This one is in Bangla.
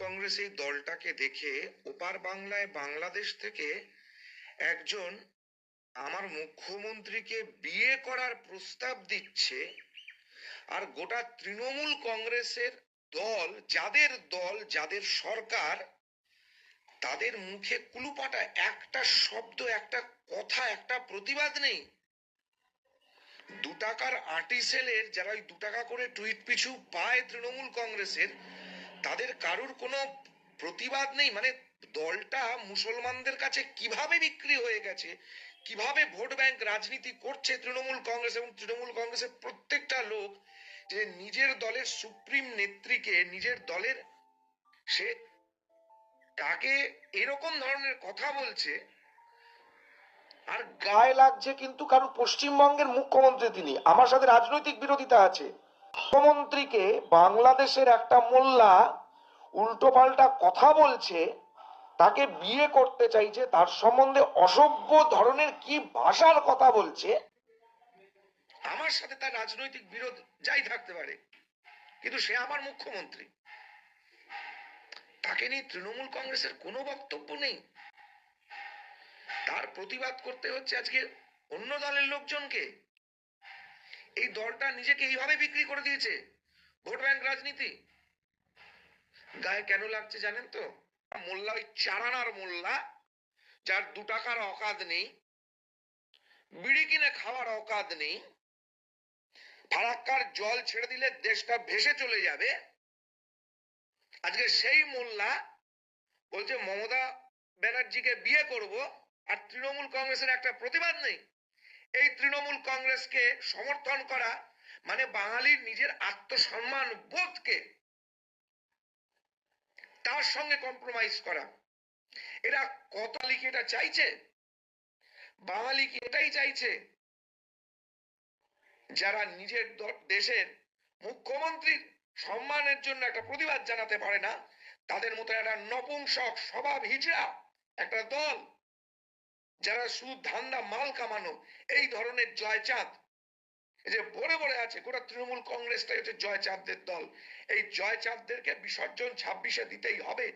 কংগ্রেস এই দলটাকে দেখে ওপার বাংলায় বাংলাদেশ থেকে একজন আমার মুখ্যমন্ত্রীকে বিয়ে করার প্রস্তাব দিচ্ছে আর গোটা তৃণমূল কংগ্রেসের দল, যাদের দল, যাদের সরকার, তাদের মুখে কুলুপাটা একটা শব্দ, একটা কথা, একটা প্রতিবাদ নেই। দু টাকার আর্টিসেলের যারা ওই দু টাকা করে টুইট পিছু পায় তৃণমূল কংগ্রেসের তাদের কারুর কোনো প্রতিবাদ নেই? মানে দলটা মুসলমানদের কাছে কীভাবে বিক্রি হয়ে গেছে? কীভাবে ভোট ব্যাংক রাজনীতি করছে তৃণমূল কংগ্রেস এবং তৃণমূল কংগ্রেসের প্রত্যেকটা লোক যে নিজের দলের সুপ্রিম নেত্রীকে, নিজের দলের সে তাকে এরকম ধরনের কথা বলছে আর গায়ে লাগছে কিন্তু কারণ পশ্চিমবঙ্গের মুখ্যমন্ত্রী তিনি। আমার সাথে রাজনৈতিক বিরোধিতা আছে। মুখ্যমন্ত্রীকে বাংলাদেশের একটা মোল্লা উল্টো পাল্টা কথা বলছে, তাকে বিয়ে করতে চাইছে, তার সম্বন্ধে অসভ্য ধরনের কি ভাষার কথা বলছে, আমার সাথে তার রাজনৈতিক বিরোধ যাই থাকতে পারে, কিন্তু সে আমার মুখ্যমন্ত্রী। তাকে নিয়ে তৃণমূল কংগ্রেসের কোনো বক্তব্য নেই। তার প্রতিবাদ করতে হচ্ছে আজকে অন্য দলের লোকজনকে। এই দলটা নিজেকে এইভাবে বিক্রি করে দিয়েছে? ভোট ব্যাংক রাজনীতি। গায়ে কেন লাগছে জানেন তো? মোল্লা ওই চারানার মোল্লা, যার দু টাকার অকাদ নেই, বিড়ি কিনে খাওয়ার অকাদ নেই, ফারাক্কার জল ছেড়ে দিলে দেশটা ভেসে চলে যাবে। আজকে সেই মোল্লা বলছে, মমতা ব্যানার্জিকে বিয়ে করব, আর তৃণমূল কংগ্রেসের একটা প্রতিবাদ নেই। এই তৃণমূল কংগ্রেসকে সমর্থন করা মানে বাঙালির নিজের আত্মসম্মান বোধকে তার সঙ্গে কম্প্রোমাইজ করা। এরা কত লিখে এটা চাইছে? বাঙালি কি এটাই চাইছে? যারা নিজের দেশের মুখ্যমন্ত্রীর সম্মানের জন্য একটা প্রতিবাদ জানাতে পারে না, তাদের মতো একটা নপুংসক স্বভাব হিজড়া একটা দল যারা সুদ, ধান্দা, মাল কামানো, এই ধরনের জয়চাঁদ। যে ভরে ভরে আছে, গোটা তৃণমূল কংগ্রেসটাই হচ্ছে জয়চাঁদদের দল। এই জয়চাঁদদেরকে বিসর্জন ছাব্বিশে দিতেই হবে।